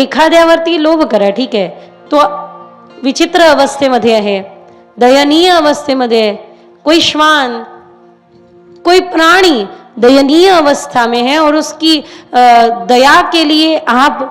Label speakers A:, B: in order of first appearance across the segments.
A: एखाद्यावरती लोभ करा ठीक आहे? तो विचित्र अवस्थेमध्ये आहे दयनीय अवस्थेमध्ये आहे कोई श्वान कोई प्राणी दयनीय अवस्था में है और उसकी दया के लिए आप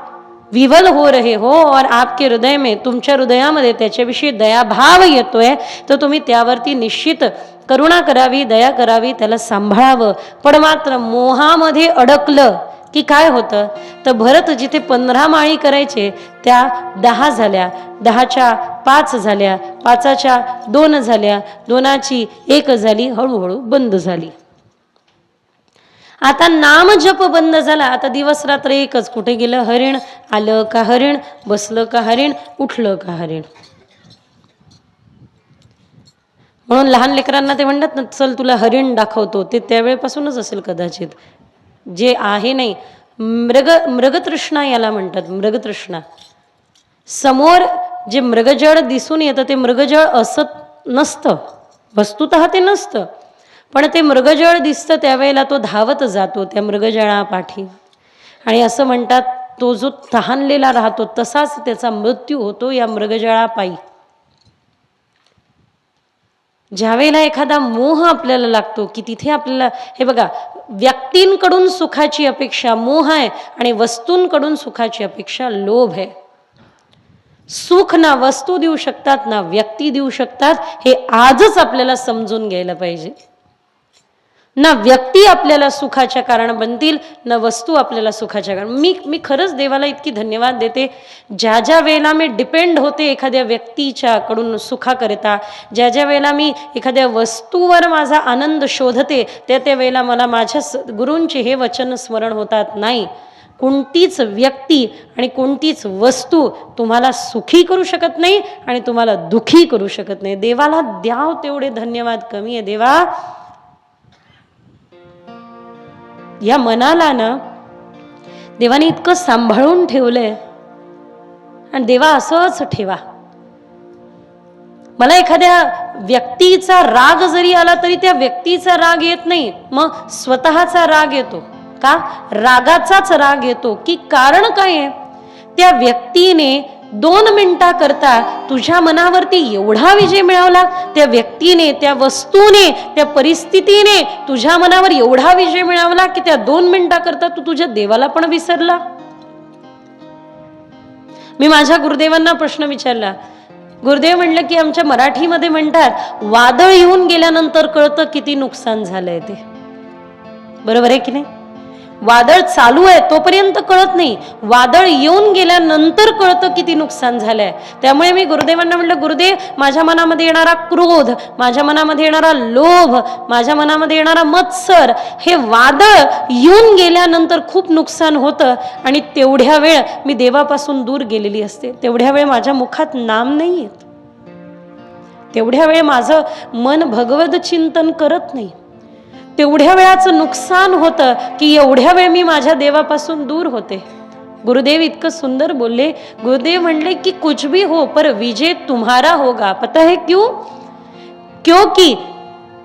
A: विवल हो रहे हो और आपके हृदय में तुमच्या हृदयामध्ये त्याच्याविषयी दयाभाव येतोय तर तुम्ही त्यावरती निश्चित करुणा करावी दया करावी त्याला सांभाळावं. पण मात्र मोहामध्ये अडकलं की काय होतं? तर भरत जिथे पंधरा माळी करायचे त्या दहा झाल्या. दहाच्या पाच झाल्या. पाचाच्या दोन झाल्या. दोनाची एक झाली. हळूहळू बंद झाली. आता नाम जप बंद झाला. आता दिवस रात्र एकच. कुठे गेलं? हरिण आलं का हरिण? बसलं का हरिण? उठलं का हरिण? म्हणून लहान लेकरांना ते म्हणतात ना चल तुला हरिण दाखवतो. ते त्यावेळेपासूनच असेल कदाचित. जे आहे नाही. मृग मृगतृष्णा याला म्हणतात मृगतृष्णा. समोर जे मृगजळ दिसून येतं ते मृगजळ असत नसतं. वस्तुत ते नसतं. पण ते मृगजळ दिसतं त्यावेळेला तो धावत जातो त्या मृगजळापाठी. आणि असं म्हणतात तो जो तहानलेला राहतो तसाच त्याचा मृत्यू होतो या मृगजळापायी. ज्यावेळेला एखादा मोह आपल्याला लागतो की तिथे आपल्याला हे बघा व्यक्तींकडून सुखाची अपेक्षा मोह आहे आणि वस्तूंकडून सुखाची अपेक्षा लोभ आहे. सुख ना वस्तू देऊ शकतात ना व्यक्ती देऊ शकतात हे आजच आपल्याला समजून घ्यायला पाहिजे. ना व्यक्ती आपल्याला सुखाच्या कारण बनतील ना वस्तू आपल्याला सुखाच्या कारण. मी मी खरंच देवाला इतकी धन्यवाद देते. ज्या ज्या वेळेला मी डिपेंड होते एखाद्या व्यक्तीच्याकडून सुखाकरिता ज्या ज्या वेळेला मी एखाद्या वस्तूवर माझा आनंद शोधते त्या त्या वेळेला मला माझ्या स गुरूंचे हे वचन स्मरण होतात नाही. कोणतीच व्यक्ती आणि कोणतीच वस्तू तुम्हाला सुखी करू शकत नाही आणि तुम्हाला दुखी करू शकत नाही. देवाला द्याव तेवढे धन्यवाद कमी आहे देवा. या मनाला ना देवाने इतकं सांभाळून ठेवलंय. आणि देवा असंच ठेवा. मला एखाद्या व्यक्तीचा राग जरी आला तरी त्या व्यक्तीचा राग येत नाही. मग स्वतःचा राग येतो. का? रागाचाच राग येतो. की कारण काय आहे? त्या व्यक्तीने दोन मिनिटाकरता तुझ्या मनावरती एवढा विजय मिळवला त्या व्यक्तीने त्या वस्तूने त्या परिस्थितीने तुझ्या मनावर एवढा विजय मिळवला की त्या दोन मिनिटाकरता तू तुझ्या देवाला पण विसरला. मी माझ्या गुरुदेवांना प्रश्न विचारला. गुरुदेव म्हणलं की आमच्या मराठीमध्ये म्हणतात वादळ येऊन गेल्यानंतर कळतं किती नुकसान झालंय ते. बरोबर आहे की नाही? वादळ चालू आहे तोपर्यंत कळत नाही. वादळ येऊन गेल्यानंतर कळतं किती नुकसान झालंय. त्यामुळे मी गुरुदेवांना म्हटलं गुरुदेव माझ्या मनामध्ये येणारा क्रोध माझ्या मनामध्ये येणारा लोभ माझ्या मनामध्ये येणारा मत्सर हे वादळ येऊन गेल्यानंतर खूप नुकसान होतं आणि तेवढ्या वेळ मी देवापासून दूर गेलेली असते. तेवढ्या वेळ माझ्या मुखात नाम नाही येत. तेवढ्या वेळ माझं मन भगवत चिंतन करत नाही. तेवढ्या वेळाचं नुकसान होतं की एवढ्या वेळ मी माझ्या देवापासून दूर होते. गुरुदेव इतकं सुंदर बोलले गुरुदेव म्हणले की कुछ भी हो पर विजय तुम्हारा होगा. पता है क्यों? क्योंकि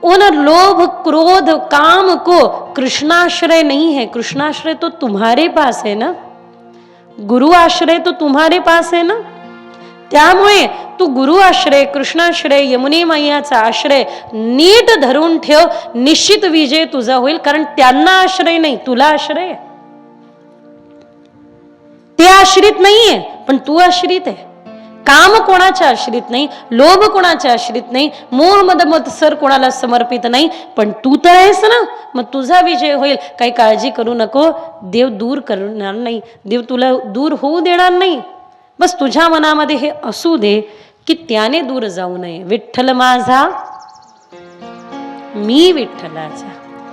A: उन लोभ क्रोध काम को कृष्णाश्रय नहीं है। कृष्णाश्रय तो तुम्हारे पास है ना? गुरु आश्रय तो तुम्हारे पास है ना? त्यामुळे तू गुरु आश्रय कृष्णाश्रय यमुनी मैयाचा आश्रय नीट धरून ठेव. निश्चित विजय तुझा होईल कारण त्यांना आश्रय नाही तुला आश्रय ते आश्रित नाहीये पण तू आश्रित आहे. काम कोणाच्या आश्रित नाही लोभ कोणाच्या आश्रित नाही मोह मद मत्सर कोणाला समर्पित नाही पण तू तर आहेस ना. मग तुझा विजय होईल. काही काळजी करू नको. देव दूर करणार नाही. देव तुला दूर होऊ देणार नाही. बस तुझ्या मनामध्ये हे असू दे की त्याने दूर जाऊ नये. विठ्ठल माझा मी विठ्ठलाचा.